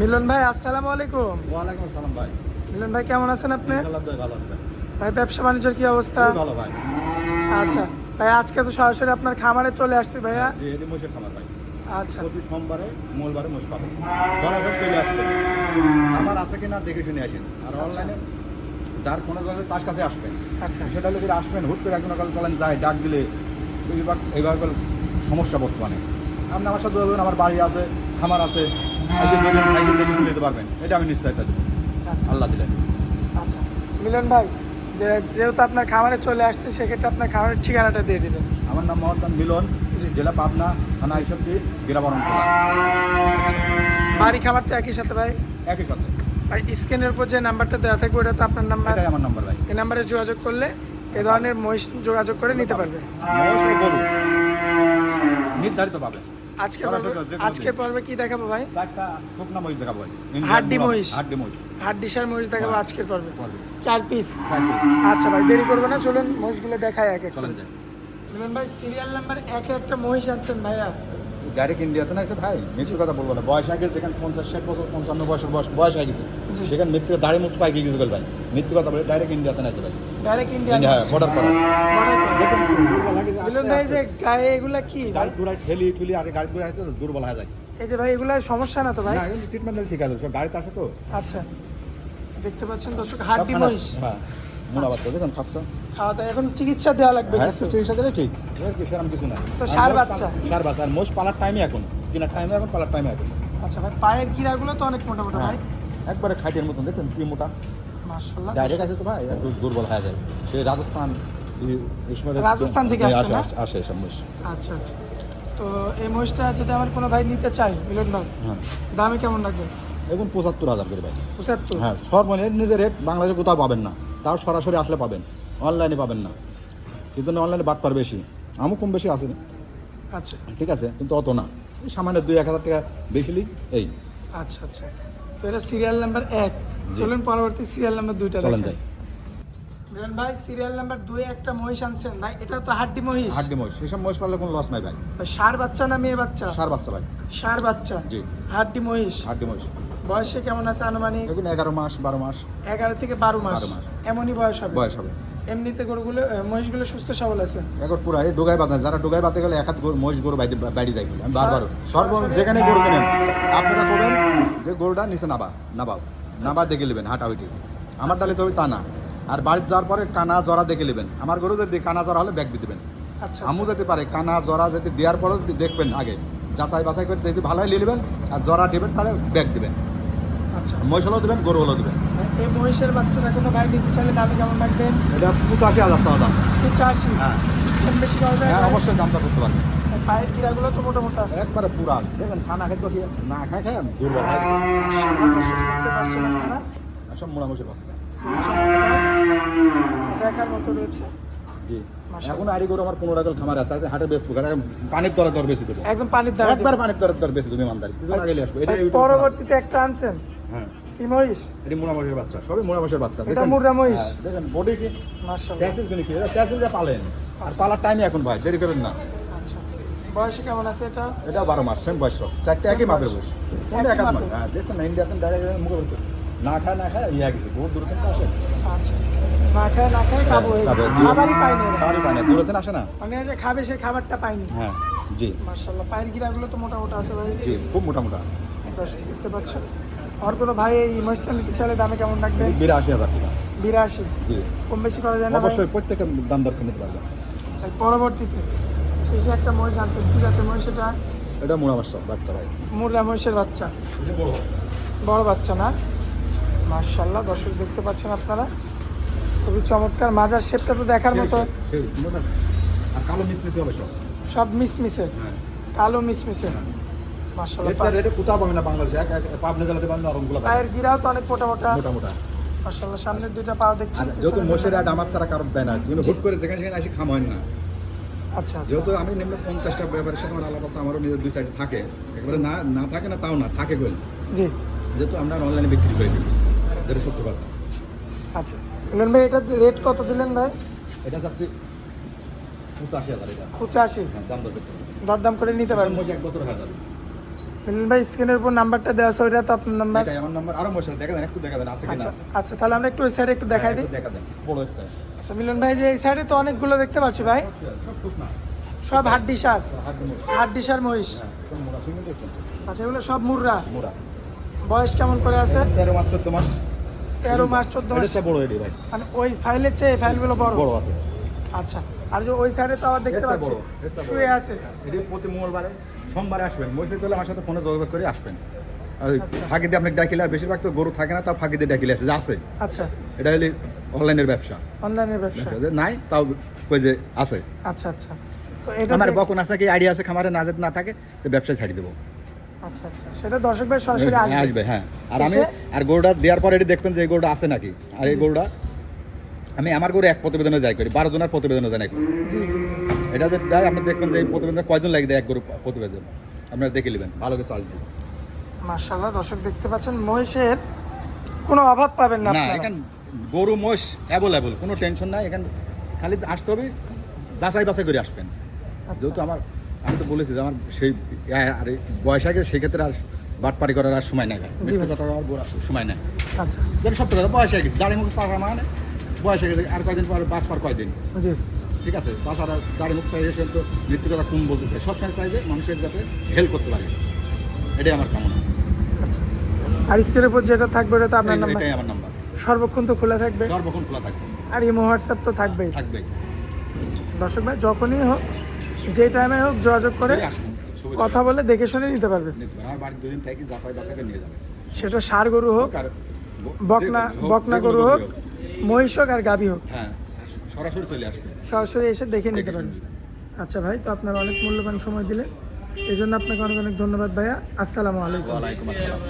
মিলন ভাই আসসালামু আলাইকুম। ওয়ালাইকুম আসসালাম ভাই। মিলন ভাই কেমন আছেন আপনি? ভালো ভাই। ব্যবসা বাণিজ্যের কি অবস্থা? ভালো ভাই। আচ্ছা ভাই আজকে তো সরাসরি আপনার খামারে চলে আসছি ভাইয়া। জি, এটি মোষের খামার ভাই। আচ্ছা। প্রতি সোমবারে মঙ্গলবারে মোষ পাবেন সরাসরি চলে আসবেন আমার আছে কিনা দেখে শুনে আসেন। আর অনলাইনে যার তার কাছে আসবেন আচ্ছা। সেটা হলে আসবেন হুট করে একজন চলেন যায় ডাক দিলে বল সমস্যা বর্তমানে। আপনি আমার সাথে আমার বাড়ি আছে। খামার আছে নিতে পারবেন। এটা আমি নিশ্চয়তা দেবো আচ্ছা। আল্লাহ দিলেন আচ্ছা। মিলন ভাই যে- যেহেতু আপনার খামারে চলে আসছে সেক্ষেত্রে আপনার খামারের ঠিকানাটা দিয়ে দিবেন। আমার নাম মোহাম্মদ মিলন। জেলা পাবনা থানা হিসাবটি গিরাবরণ খোলা বাড়ি খামার তো একই সাথে ভাই? একই সাথে। ভাই স্ক্রিনের উপর যে নাম্বারটা দেওয়া থাকবে ওটা তো আপনার নাম্বার। আমার নাম্বার ভাই। এই নাম্বারে যোগাযোগ করলে এ ধরনের মহিষ যোগাযোগ করে নিতে পারবে। গরু। নির্ধারিত পাবে। আজকে আজকের পর্বে কি দেখাবো ভাই? শুকনা মহিষ দেখাবো ভাই। হাড্ডি মহিষ। হাড্ডি মহিষ হাট ডিশার মহিষ দেখাবো আজকের পর্বে। চার পিস আচ্ছা ভাই দেরি করব না চলুন মহিষগুলো দেখায় এক এক চলেন ভাই সিরিয়াল নাম্বার একে একটা মহিষ আনছেন ভাইয়া। ডাইরেক্ট ইন্ডিয়াতে না ভাই মৃত্যুর কথা বলব না বয়স আগে যেখানে পঞ্চাশ ষাট বছর পঞ্চান্ন বছর বয়স বয়স হয়ে গেছে। সেখানে মৃত্যু দাড়ি মুখ পাই গিয়ে গেছে ভাই। মৃত্যু কথা বলে ডাইরেক্ট ইন্ডিয়াতে না ভাই। ডাইরেক্ট ইন্ডিয়া ইন্ডিয়া বর্ডার করা। দেখুন যে ভাই যে গায়ে এগুলা কি? ভাই? গাড়ি ঘোড়ায় ঠেলি ঠুলি আগে গাড়ি ঘোড়ায় তো দুর্বল হয়ে যায়। এই যে ভাই এগুলা সমস্যা না তো ভাই? ট্রিটমেন্ট ঠিক আছে সব গাড়িতে আসে তো। আচ্ছা। দেখতে পাচ্ছেন দর্শক হাড্ডি মহিষ। হ্যাঁ। বাচ্চা দেখুন খাচ্ছা? খাওয়া দাওয়া এখন চিকিৎসা দেওয়া লাগবে হ্যাঁ চিকিৎসা দিলে ঠিক। সেরকম কিছু না তো ষাঁড় বাচ্চা? সার বাচ্চা আর মোষ পালার টাইমে এখন। কেনার টাইমে এখন পালার টাইমে এখন। আচ্ছা ভাই পায়ের তো অনেক মোটা মোটা ভাই। হ্যাঁ একবারে খাইটের মতন দেখুন কি মোটা। মাশাআল্লাহ। ডাইরেক্ট আছে তো ভাই একটু দুর্বল হয়ে যায়। সে রাজস্থান রাজস্থান থেকে? আসে- আসে এসব মোষ আচ্ছা আচ্ছা। তো এই মহিষটা যদি আমার কোনো ভাই নিতে চাই মিলন ভাই হ্যাঁ। দামে কেমন লাগবে? এখন পঁচাত্তর হাজার করে ভাই। পঁচাত্তর? হ্যাঁ সর্বনিম্ন নিজের রেট বাংলাদেশে কোথাও পাবেন না। তাও সরাসরি আসলে পাবেন। অনলাইনে পাবেন না। সেই জন্য অনলাইনে বাটপার বেশি। আমও কম বেশি আসে আচ্ছা। ঠিক আছে কিন্তু অত না। সামান্য দুই এক হাজার টাকা বেশি লিখ এই। আচ্ছা আচ্ছা। তো এটা সিরিয়াল নাম্বার এক। চলুন পরবর্তী সিরিয়াল নাম্বার দুইটা চলেন যাই। মিলন ভাই সিরিয়াল নাম্বার দুই একটা মহিষ আনছেন। ভাই এটা তো হাড্ডি মহিষ। হাড্ডি মহিষ। এসব মহিষ পারলে কোনো লস নাই ভাই। ষাঁড় বাচ্চা না মেয়ে বাচ্চা? সার বাচ্চা ভাই। ষাঁড় বাচ্চা? জি। হাড্ডি মহিষ। হাড্ডি মহিষ। বয়সে কেমন আছে আনুমানিক? এখন এগারো মাস বারো মাস। এগারো থেকে বারো মাস। এমনই বয়স হবে? বয়স হবে। এমনিতে গরুগুলো মহিষগুলো সুস্থ সবল আছে? এখন পুরো এই বাঁধা। যারা ডোগাই বাঁধতে গেলে এক হাত গরু- মহিষ গরু বাইরে বাড়ি দেয় আমি বারবার সর্ব যেখানে গরু কেনেন আপনারা করবেন যে গরুটা নিচে নাবা নাবাও। নাবা দেখে নেবেন হাঁটা হাঁটাহুটি। আমার ডালে তো তা না। আর বাড়িতে যাওয়ার পরে কানা জরা দেখে নেবেন। আমার গরু যদি কানা জরা হলে ব্যাগ দিয়ে দেবেন। আচ্ছা আমু যেতে পারে কানা জরা যদি দেওয়ার পরেও দেখবেন আগে যাচাই বাছাই করে যদি ভালো হয় নিয়ে নেবেন আর জরা দেবেন তাহলে ব্যাগ দেবেন। আচ্ছা মহিষ হলেও দেবেন গরু হলেও দেবেন? এই মহিষের বাচ্চাটা কোনো ভাই নিতে চাইলে দামে কেমন রাখবেন এটা পঁচাশি হাজার টাকা দাম। পঁচাশি? হ্যাঁ। কম বেশি করা যায় হ্যাঁ অবশ্যই দামটা করতে পারবেন। পায়ের গিরাগুলো তো মোটা মোটা আছে। একবারে পুরা। দেখেন খানা খেতে না খায় খায় আমি দুর্বল সামনে দর্শক দেখতে পাচ্ছেন আপনারা? সব মোড়ামুড়ি বাচ্চা। দেখার মতো রয়েছে। জি। এখন আড়ি করে আমার পনেরো টাকার খামার আছে আছে হাটের বেশ পুকার পানির দরে দর বেশি দেবো। একদম পানির একবার পানির দরে দর বেশি দেবো ইমানদারি। আগে আসব এটা পরবর্তীতে একটা আনছেন। হ্যাঁ। কি মহিষ? এটি মোড়ামুড়ির বাচ্চা সবই মোড়ামুড়ির বাচ্চা এটা মহিষ? হ্যাঁ, দেখেন বডি কি? মার্শাল্লাহ স্যাসিল কিনে কি? স্যাসিল যে পালেন আর পালার টাইমে এখন ভাই দেরি করেন না। আচ্ছা। বয়সে কেমন আছে এটা? এটা বারো মাস সেম বয়স। চারটে একই মাপের বয়স। বয়স। একই কোনটা এক হাত মাপের। মাপ হ্যাঁ দেখুন না ইন্ডিয়াতে ডাইরেক্ট মুখে বলতে না খায় না খায় ইয়ে গেছে বহুত দূর থেকে আসে। আচ্ছা। না খায় না খায় হয়ে গেছে খাবারই না দূরতে আসে না। মানে যে খাবে সে খাবারটা পাইনি হ্যাঁ জি। মার্শাল্লাহ পায়ের গিরাগুলো তো মোটা মোটা আছে ভাই। জি খুব মোটা মোটা দেখতে পাচ্ছেন। আর কোনো ভাই এই মহিষটা নিতে চাইলে দামে কেমন রাখবে? বিরাশি হাজার টাকা। বিরাশি? জি। কম বেশি করা যায় না অবশ্যই প্রত্যেকের দাম দর কিনতে তাই পরবর্তীতে শেষে একটা মহিষ আনছেন। কি জাতের মহিষ এটা? এটা মাস সব বাচ্চা ভাই। মুরলা মহিষের বাচ্চা। বড় বাচ্চা না? মার্শাল্লাহ দর্শক দেখতে পাচ্ছেন আপনারা। খুবই চমৎকার। মাজার শেপটা তো দেখার মতো। আর কালো মিসমিসি হবে সব। সব মিসমিসে হ্যাঁ। কালো মিসমিসে মার্শাল্লাহ এছাড়া এটা কোথাও পাবে না বাংলাদেশে। পাবনা জেলাতে পাবেন নরমগুলো পায়ের গিরাও তো অনেক মোটা মোটা। মোটা মোটা সামনের দুইটা পাও দেখছেন মোষের আর আমার ছাড়া কারণ দেয় না। কিন্তু। হুট করে যেখানে সেখানে এসে খামায় না। আচ্ছা আচ্ছা। যেহেতু আমি নিম্ন পঞ্চাশটা ব্যাপারের সাথে আমার আলাপ আছে আমারও নিজের দুই সাইডে থাকে। একেবারে না না থাকে না তাও না থাকে গোল জি। যেহেতু আমরা অনলাইনে বিক্রি করে দিই। যেটা সত্য কথা। আচ্ছা। বললেন ভাই এটা রেট কত দিলেন ভাই? এটা চাচ্ছি পঁচাশি হাজার এটা। পঁচাশি? হ্যাঁ, দাম। দরদাম করে নিতে পারবেন। এক বছর যাবে মিলন ভাই স্ক্রিনের উপর নাম্বারটা দেওয়া আছে ওইটা তো আপনার নাম্বার এটাই আমার নাম্বার আরও মশলা দেখা দেন একটু দেখা দেন আছে কিনা? আচ্ছা আচ্ছা তাহলে আমরা একটু ওই সাইডে একটু দেখাই দিই। হ্যাঁ, দেখা দেন বড় হচ্ছে আচ্ছা মিলন ভাই যে এই সাইডে তো অনেকগুলো দেখতে পাচ্ছি ভাই। সব হাড্ডি সার। হাড্ডি সার মহিষ হ্যাঁ আচ্ছা এগুলো সব মুররা বয়স কেমন করে আছে? তেরো মাস চোদ্দ মাস। তেরো মাস চোদ্দ মাস। এটা বড় ভাই। মানে ওই ফাইলের চেয়ে ফাইলগুলো বড়। বড় আছে। আচ্ছা আর যে ওই সাইডে তো আবার দেখতে পাচ্ছি। শুয়ে আছে। এটি প্রতি মঙ্গলবারে সোমবারে আসবেন। মহিষে চলে আমার সাথে ফোনে যোগাযোগ করে আসবেন। আর আচ্ছা। ফাঁকি দিয়ে আপনাকে ডাকিলে আর বেশিরভাগ তো গরু থাকে না তাও ফাঁকি দিয়ে ডাকিলে আসে আছে। আচ্ছা। এটা হলে অনলাইনের ব্যবসা। অনলাইনের ব্যবসা। নাই তাও কই যে আছে। আচ্ছা আচ্ছা। তো এটা আমার বকন আছে কি আইডিয়া আছে খামারে না যদি না থাকে তো ব্যবসায় ছাড়ি দেবো। আচ্ছা আচ্ছা। সেটা দর্শক ভাই সরাসরি আসবে। আসবে হ্যাঁ। আর আমি আর গরুটা দেওয়ার পর এটি দেখবেন যে এই গরুটা আছে নাকি। আর এই গরুটা আমি আমার গরু এক প্রতিবেদনে যাই করি বারো জনের প্রতিবেদনে যাই করি। জি জি জি। এটা যে দেয় আপনি দেখবেন যে এই প্রতিবেদনে কয়জন লাগে দেয় এক গরু প্রতিবেদন? আপনারা দেখে নেবেন ভালো করে চাল দিই মার্শাল্লাহ দর্শক দেখতে পাচ্ছেন মহিষের কোনো অভাব পাবেন না। এখান গরু মোষ অ্যাভেলেবল কোনো টেনশন নাই এখান খালি আসতে হবে যাচাই বাছাই করে আসবেন। আচ্ছা। যেহেতু আমার আমি তো বলেছি যে আমার সেই আর বয়স আগে সেক্ষেত্রে আর বাটপাড়ি করার আর সময় নাই। কথা সময় নাই। আচ্ছা। সত্য কথা বয়স হয়ে গেছে দাড়ি মুখ পাকা মানে বয়স হয়ে গেছে আর কয়দিন পর বাস পার কয়দিন? ঠিক আছে? তাছাড়া গাড়ি মুখ পেয়ে এসে তো মৃত্যু কথা কোন বলতে চাই সবসময় চাই যে মানুষের যাতে হেল্প করতে পারে। এটাই আমার কামনা। আচ্ছা আচ্ছা। আর স্ক্রিনের উপর যেটা থাকবে ওটা তো আপনার নাম্বার। এটাই আমার নাম্বার। সর্বক্ষণ তো খোলা থাকবে। সর্বক্ষণ খোলা থাকবে। আর ইমো হোয়াটসঅ্যাপ তো থাকবেই। থাকবে দর্শক ভাই যখনই হোক যে টাইমে হোক যোগাযোগ করে কথা বলে দেখে শুনে নিতে পারবে আমার বাড়ির দুদিন থেকে যাচাই বাছাই নিয়ে যাবে সেটা সার গরু হোক আর বকনা বকনা গরু হোক। মহিষ হোক আর গাভী হোক। হ্যাঁ সরাসরি চলে আসবে। সরাসরি এসে দেখে নিতে নিতে। আচ্ছা ভাই তো আপনার অনেক মূল্যবান সময় দিলেন। এই জন্য আপনাকে অনেক অনেক ধন্যবাদ ভাইয়া। আসসালামু আলাইকুম। ওয়ালাইকুম আসসালাম।